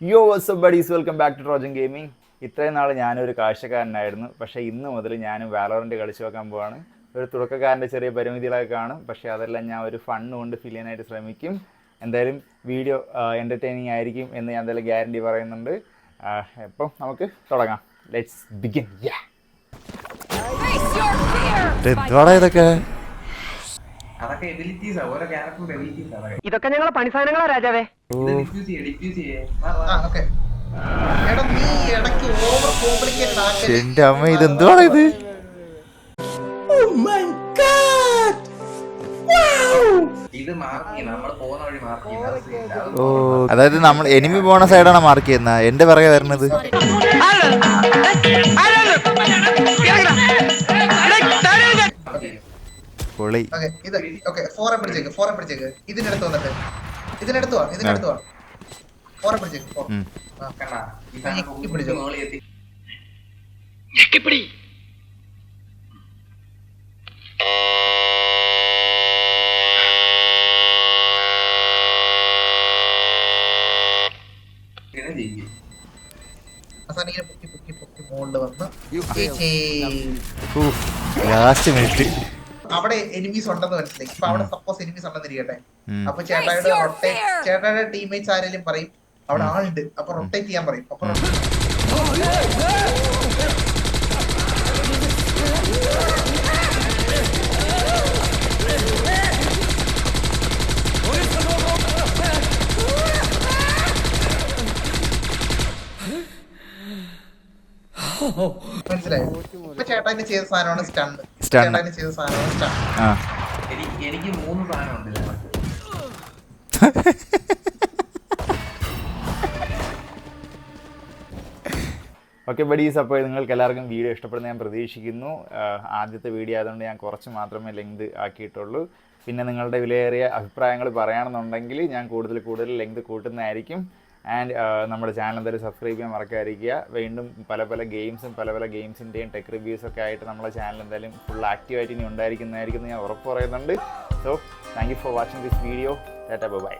Yo wassup buddies welcome back to Trojan gaming ഇത്രയും നാൾ ഞാനൊരു കാഴ്ചക്കാരനായിരുന്നു. പക്ഷേ ഇന്ന് മുതൽ ഞാനും വാലോറന്റ് കളിച്ചു വെക്കാൻ പോവാണ്. ഒരു തുടക്കക്കാരന്റെ ചെറിയ പരിമിതികളൊക്കെ കാണും. പക്ഷേ അതെല്ലാം ഞാൻ ഒരു ഫണ്ണ് കൊണ്ട് ഫിൽ ചെയ്യാനായിട്ട് ശ്രമിക്കും. എന്തായാലും വീഡിയോ എന്റർടൈനിങ് ആയിരിക്കും എന്ന് ഞാൻ എന്തായാലും ഗ്യാരണ്ടി പറയുന്നുണ്ട്. അപ്പം നമുക്ക് തുടങ്ങാം. ലെറ്റ്സ് ബിഗിൻ ഇതൊക്കെ അതൊക്കെ എബിലിറ്റീസാ ഓരോ ക്യാരക്ടറിന്റെ എബിലിറ്റീസ് അതൊക്കെ. ഇതൊക്കെ ഞങ്ങളെ പണിസാധനങ്ങളാ രാജാവേ. ഡിഫ്യൂസ് ചെയ്യേ ഡിഫ്യൂസ്. ആ ഓക്കെ. എടാ നീ ഇടയ്ക്ക് ഓവർ കോംപ്ലിക്കേറ്റഡ് ആക്കല്ലേ എന്റെ അമ്മ ഇത് എന്തുവാടാ ഇത്? ഇത് മാർക്ക് ചെയ്യണം നമ്മൾ പോകുന്ന വഴി മാർക്ക് ചെയ്യുന്നത് ഓ അതായത് നമ്മൾ എനിമി പോണ സൈഡാണ് മാർക്ക് ചെയ്യുന്നത് എന്റെ പിറകെ വരണത്. പൊളി. ഓക്കെ ഇത് ഓക്കെ ഫോറെ പിടിച്ചേക്ക് ഫോർ പിടിച്ചേക്ക് ഇതിനടുത്ത് വന്നിട്ട്. ഇതിനടുത്ത് വാ ഇതിനടുത്ത് വാ. ഫോറെ പിടിച്ചേക്ക് ഫോർ ചേച്ചി. ലാസ്റ്റ് മിനിറ്റ് അവിടെ എനിമീസ് ഉണ്ടെന്ന് മനസ്സിലായി. ഇപ്പൊ അവിടെ സപ്പോസ് എനിമീസ് ഉണ്ടെന്ന് ഇരിക്കട്ടെ. അപ്പൊ ചേട്ടായുടെ റൊട്ടേ റൊട്ടേറ്റ്. ചേട്ടായുടെ ടീംമേറ്റ്സ് ആരെങ്കിലും പറയും അവിടെ ആളുണ്ട്. അപ്പൊ റൊട്ടേറ്റ് ചെയ്യാൻ പറയും. അപ്പൊ മനസ്സിലായോ? ഇപ്പൊ ചേട്ടായിന് ചെയ്ത സാധനമാണ് സ്റ്റൺ സ്റ്റൺ ആ. എനിക്ക് മൂന്ന് സാധനം ഓക്കെ ബഡീസ് അപ്പോൾ നിങ്ങൾക്ക് എല്ലാവർക്കും വീഡിയോ ഇഷ്ടപ്പെടുന്ന ഞാൻ പ്രതീക്ഷിക്കുന്നു. ആദ്യത്തെ വീഡിയോ ആയതുകൊണ്ട് ഞാൻ കുറച്ച് മാത്രമേ ലെങ്ത് ആക്കിയിട്ടുള്ളൂ. പിന്നെ നിങ്ങളുടെ വിലയേറിയ അഭിപ്രായങ്ങൾ പറയുകയാണെന്നുണ്ടെങ്കിൽ ഞാൻ കൂടുതൽ കൂടുതൽ ലെങ്ത് കൂട്ടുന്നതായിരിക്കും. ആൻഡ് നമ്മുടെ ചാനൽ എന്തായാലും സബ്സ്ക്രൈബ് ചെയ്യാൻ മറക്കാതിരിക്കുക. വീണ്ടും പല പല ഗെയിംസും പല പല ഗെയിംസിന്റെയും ടെക് റിവ്യൂസ് ഒക്കെ ആയിട്ട് നമ്മുടെ ചാനൽ എന്തായാലും ഫുൾ ആക്റ്റീവായിട്ട് ഇനി ഉണ്ടായിരിക്കുന്നതായിരിക്കും ഞാൻ ഉറപ്പ് പറയുന്നുണ്ട്. So thank you for watching this video tata bye